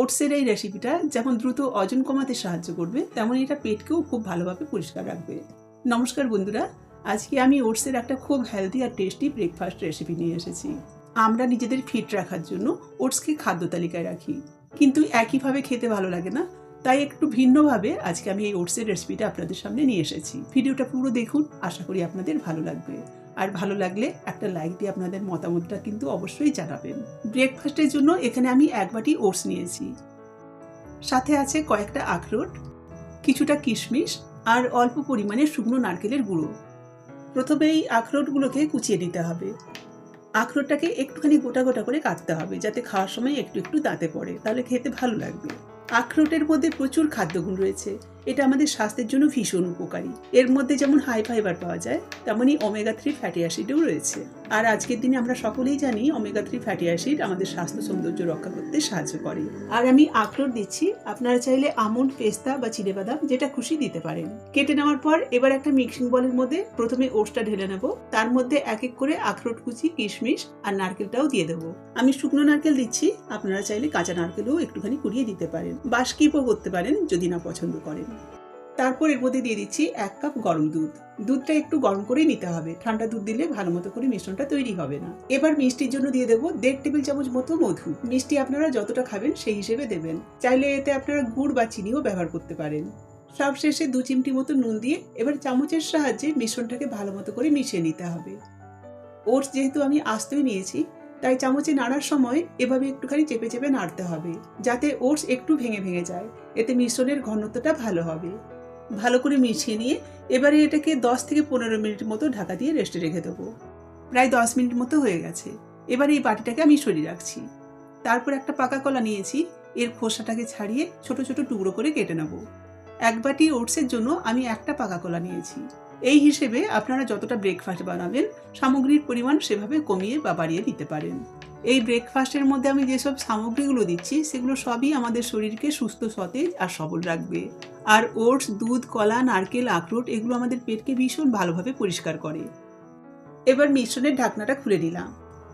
ওটসের এই রেসিপিটা যেমন দ্রুত ওজন কমাতে সাহায্য করবে, তেমন এটা পেটকেও খুব ভালোভাবে পরিষ্কার রাখবে। নমস্কার বন্ধুরা, আজকে আমি ওটসের একটা খুব হেলদি আর টেস্টি ব্রেকফাস্ট রেসিপি নিয়ে এসেছি। আমরা নিজেদের ফিট রাখার জন্য ওটসকে খাদ্য তালিকায় রাখি। কিন্তু একইভাবে খেতে ভালো লাগে না, তাই একটু ভিন্নভাবে আজকে আমি এই ওটসের রেসিপিটা আপনাদের সামনে নিয়ে এসেছি। ভিডিওটা পুরো দেখুন, আশা করি আপনাদের ভালো লাগবে। আর ভালো লাগলে একটা লাইক দিয়ে আপনাদের মতামতটা কিন্তু অবশ্যই জানাবেন। ব্রেকফাস্টের জন্য এখানে আমি এক বাটি ওটস নিয়েছি। সাথে আছে কয়েকটা আখরোট, কিছুটা কিশমিশ আর অল্প পরিমাণে শুকনো নারকেলের গুঁড়ো। প্রথমে এই আখরোটগুলোকে কুচিয়ে নিতে হবে। আখরোটটাকে একটুখানি গোটা গোটা করে কাটতে হবে যাতে খাওয়ার সময় একটু একটু দাঁতে পড়ে, তাহলে খেতে ভালো লাগবে। আখরোটের মধ্যে প্রচুর খাদ্যগুণ রয়েছে। এটা আমাদের স্বাস্থ্যের জন্য ভীষণ উপকারী। এর মধ্যে যেমন হাই ফাইবার পাওয়া যায়, তেমনই ওমেগা থ্রি ফ্যাটি অ্যাসিডও রয়েছে। আর আজকের দিনে আমরা সকলেই জানি ওমেগা থ্রি ফ্যাটি অ্যাসিড আমাদের স্বাস্থ্য সৌন্দর্য রক্ষা করতে সাহায্য করে। আর আমি আখরোট দিচ্ছি, আপনারা চাইলে আমন্ড, পেস্তা বা চিড়েবাদাম যেটা খুশি দিতে পারেন। কেটে নেওয়ার পর এবার একটা মিক্সিং বলের মধ্যে প্রথমে ওটসটা ঢেলে নেব। তার মধ্যে এক এক করে আখরোট কুচি, কিশমিশ আর নারকেলটাও দিয়ে দেবো। আমি শুকনো নারকেল দিচ্ছি, আপনারা চাইলে কাঁচা নারকেলও একটুখানি কুড়িয়ে দিতে পারেন। বা স্কিপও করতে পারেন যদি না পছন্দ করেন। তারপর এর মধ্যে দিয়ে দিচ্ছি এক কাপ গরম দুধ। দুধটা একটু গরম করেই নিতে হবে। ঠান্ডা দুধ দিলে ভালো মতো করে মিশ্রণটা তৈরি হবে না। এবার মিষ্টির জন্য দিয়ে দেবো দেড় টেবিল চামচ মতো মধু। মিষ্টি আপনারা যতটা খাবেন সেই হিসেবে দেবেন। চাইলে এতে আপনারা গুড় বা চিনিও ব্যবহার করতে পারেন। সব শেষে দু চিমটি মতো নুন দিয়ে এবার চামচের সাহায্যে মিশ্রণটাকে ভালো মতো করে মিশিয়ে নিতে হবে। ওটস যেহেতু আমি আস্তই নিয়েছি তাই চামচে নাড়ার সময় এভাবে একটুখানি চেপে চেপে নাড়তে হবে, যাতে ওটস একটু ভেঙে ভেঙে যায়। এতে মিশ্রণের ঘনত্বটা ভালো হবে। ভালো করে মিশিয়ে নিয়ে এবারে এটাকে দশ থেকে পনেরো মিনিট মতো ঢাকা দিয়ে রেস্টে রেখে দেবো। প্রায় দশ মিনিট মতো হয়ে গেছে। এবার এই বাটিটাকে আমি সরিয়ে রাখছি। তারপর একটা পাকা কলা নিয়েছি। এর খোসাটাকে ছাড়িয়ে ছোট ছোট টুকরো করে কেটে নেব। এক বাটি ওটসের জন্য আমি একটা পাকা কলা নিয়েছি। এই হিসেবে আপনারা যতটা ব্রেকফাস্ট বানাবেন, সামগ্রীর পরিমাণ সেভাবে কমিয়ে বা বাড়িয়ে দিতে পারেন। এই ব্রেকফাস্টের মধ্যে আমি যেসব সামগ্রীগুলো দিচ্ছি, সেগুলো সবই আমাদের শরীরকে সুস্থ, সতেজ আর সবল রাখবে। আর ওটস, দুধ, কলা, নারকেল, আখরোট, এগুলো আমাদের পেটকে ভীষণ ভালোভাবে পরিষ্কার করে। এবার মিশ্রণের ঢাকনাটা খুলে নিলাম।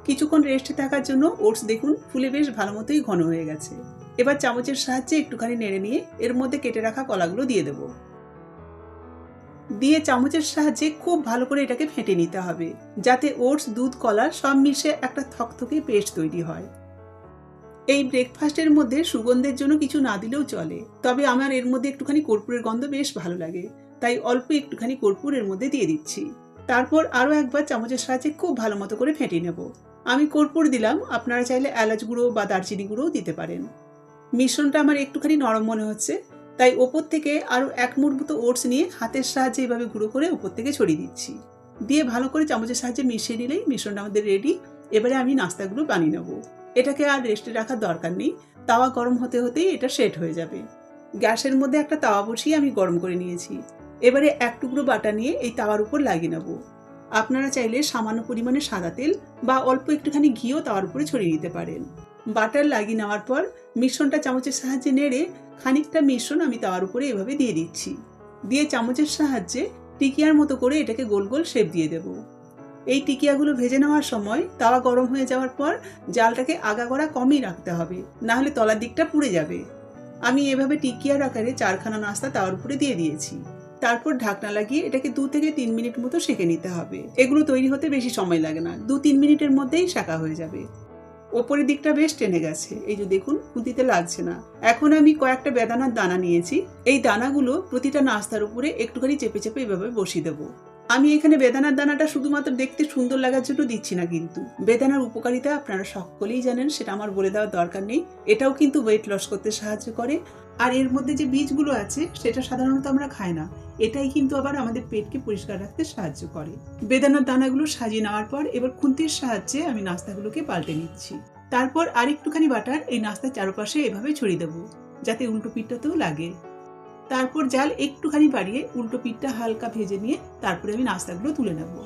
কিছুক্ষণ রেস্টে থাকার জন্য ওটস দেখুন, ফুলে বেশ ভালো মতোই ঘন হয়ে গেছে। এবার চামচের সাহায্যে একটুখানি নেড়ে নিয়ে এর মধ্যে কেটে রাখা কলাগুলো দিয়ে দেবো। দিয়ে চামচের সাহায্যে খুব ভালো করে এটাকে ফেটে নিতে হবে, যাতে ওটস, দুধ, কলা সব মিশে একটা থকথকে পেস্ট তৈরি হয়। এই ব্রেকফাস্টের মধ্যে সুগন্ধের জন্য কিছু না দিলেও চলে, তবে আমার এর মধ্যে একটুখানি কর্পূরের গন্ধ বেশ ভালো লাগে, তাই অল্প একটুখানি কর্পূর এর মধ্যে দিয়ে দিচ্ছি। তারপর আরও একবার চামচের সাহায্যে খুব ভালো মতো করে ফেটে নেব। আমি কর্পূর দিলাম, আপনারা চাইলে এলাচ গুঁড়ো বা দারচিনি গুঁড়োও দিতে পারেন। মিশ্রণটা আমার একটুখানি নরম মনে হচ্ছে তাই ওপর থেকে আরও এক মুঠ মতো ওটস নিয়ে হাতের সাহায্যে এভাবে গুঁড়ো করে ওপর থেকে ছড়িয়ে দিচ্ছি। দিয়ে ভালো করে চামচের সাহায্যে মিশিয়ে নিলেই মিশ্রণটা আমাদের রেডি এবারে আমি নাস্তাগুলো বানিয়ে নেব। এটাকে আর রেস্টে রাখার দরকার নেই। তাওয়া গরম হতে হতেই এটা সেট হয়ে যাবে। গ্যাসের মধ্যে একটা তাওয়া বসিয়ে আমি গরম করে নিয়েছি। এবারে এক টুকরো বাটা নিয়ে এই তাওয়ার উপর লাগিয়ে নেব। আপনারা চাইলে সামান্য পরিমাণে সাদা তেল বা অল্প একটুখানি ঘিও তাওয়ার উপরে ছড়িয়ে নিতে পারেন। বাটার লাগিয়ে নেওয়ার পর মিশ্রণটা চামচের সাহায্যে নেড়ে খানিকটা মিশ্রণ আমি তাওয়ার উপরে এভাবে দিয়ে দিচ্ছি। দিয়ে চামচের সাহায্যে টিকিয়ার মতো করে এটাকে গোল গোল শেপ দিয়ে দেব। এই টিকিয়াগুলো ভেজে নেওয়ার সময় তাওয়া গরম হয়ে যাওয়ার পর জালটাকে আগাগোড়া কমই রাখতে হবে, না হলে তলার দিকটা পুড়ে যাবে। আমি এভাবে টিকিয়ার আকারে চারখানা নাস্তা তাওয়ার উপরে দিয়ে দিয়েছি। তারপর ঢাকনা লাগিয়ে এটাকে দু থেকে তিন মিনিট মতো সেঁকে নিতে হবে। এগুলো তৈরি হতে বেশি সময় লাগে না দু তিন মিনিটের মধ্যেই শাঁকা হয়ে যাবে। ওপরের দিকটা বেশ টেনে গেছে। এই যে দেখুন, খুঁতিতে লাগছে না। এখন আমি কয়েকটা বেদানার দানা নিয়েছি। এই দানাগুলো প্রতিটা নাস্তার উপরে একটুখানি চেপে চেপে এভাবে বসিয়ে দেবো। আমি এখানে বেদানার দানাটা শুধুমাত্র দেখতে সুন্দর লাগার জন্য দিচ্ছি না কিন্তু। বেদানার উপকারিতা আপনারা সকলেই জানেন, সেটা আমার বলে দেওয়ার দরকার নেই। এটাও কিন্তু ওয়েট লস করতে সাহায্য করে। আর এর মধ্যে যে বীজগুলো আছে, সেটা সাধারণত আমরা খাই না। এটাই কিন্তু আবার আমাদের পেটকে পরিষ্কার রাখতে সাহায্য করে। বেদানার দানাগুলো সাজিয়ে নেওয়ার পর এবার খুন্তির সাহায্যে আমি নাস্তাগুলোকে পাল্টে নিচ্ছি। তারপর আরেকটুখানি বাটার এই নাস্তার চারপাশে এভাবে ছড়িয়ে দেবো, যাতে উল্টো পিঠটাতেও লাগে। তারপর জাল একটুখানি বাড়িয়ে উল্টো পিঠটা হালকা ভেজে নিয়ে তারপরে আমি নাস্তাগুলো তুলে নেব।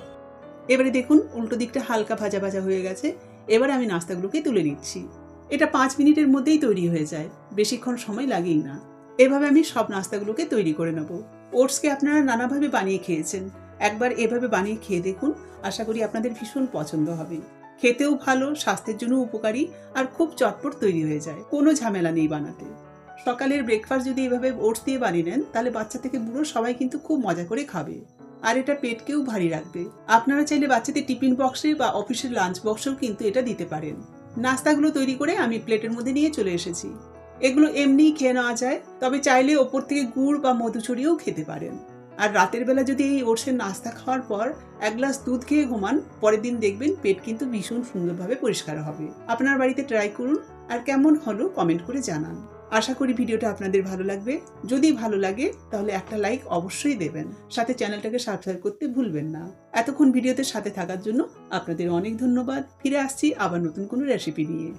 এবারে দেখুন, উল্টো দিকটা হালকা ভাজা ভাজা হয়ে গেছে। এবার আমি নাস্তাগুলোকে তুলে নিচ্ছি। এটা পাঁচ মিনিটের মধ্যেই তৈরি হয়ে যায়। বেশিক্ষণ সময় লাগেই না। এভাবে আমি সব নাস্তাগুলোকে তৈরি করে নেব। ওটসকে আপনারা নানাভাবে বানিয়ে খেয়েছেন। একবার এভাবে বানিয়ে খেয়ে দেখুন। আশা করি আপনাদের ভীষণ পছন্দ হবে। খেতেও ভালো, স্বাস্থ্যের জন্য উপকারী আর খুব চটপট তৈরি হয়ে যায়। কোনো ঝামেলা নেই বানাতে। সকালের ব্রেকফাস্ট যদি এভাবে ওটস দিয়ে বানিয়ে নেন, তাহলে বাচ্চা থেকে বুড়ো সবাই কিন্তু খুব মজা করে খাবে। আর এটা পেটকেও ভারী রাখবে। আপনারা চাইলে বাচ্চাদের টিফিন বক্সে বা অফিসের লাঞ্চ বক্সেও কিন্তু এটা দিতে পারেন। নাস্তাগুলো তৈরি করে আমি প্লেটের মধ্যে নিয়ে চলে এসেছি। এগুলো এমনিই খেয়ে নেওয়া যায়, তবে চাইলে ওপর থেকে গুড় বা মধু ছড়িয়েও খেতে পারেন। আর রাতের বেলা যদি এই ওটসের নাস্তা খাওয়ার পর এক গ্লাস দুধ খেয়ে ঘুমান, পরের দিন দেখবেন পেট কিন্তু ভীষণ সুন্দরভাবে পরিষ্কার হবে। আপনার বাড়িতে ট্রাই করুন, আর কেমন হলো কমেন্ট করে জানান। আশা করি ভিডিওটা আপনাদের ভালো লাগবে। যদি ভালো লাগে, তাহলে একটা লাইক অবশ্যই দেবেন। সাথে চ্যানেলটাকে সাবস্ক্রাইব করতে ভুলবেন না। এতক্ষণ ভিডিওতে সাথে থাকার জন্য আপনাদের অনেক ধন্যবাদ। ফিরে আসছি আবার নতুন কোনো রেসিপি নিয়ে।